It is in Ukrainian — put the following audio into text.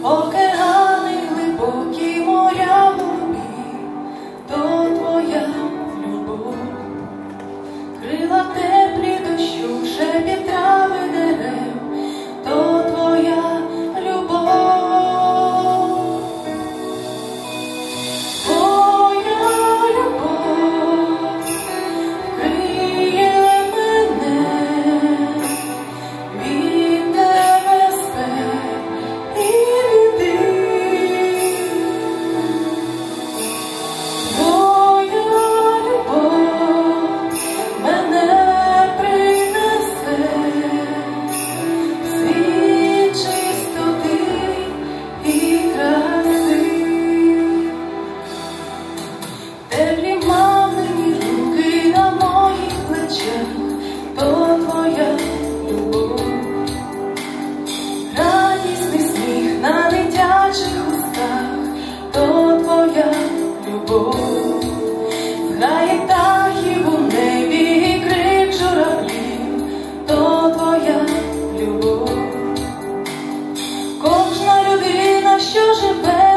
Oh, okay. було, літахів у небі крик то твоя любов, кожна людина, що живе.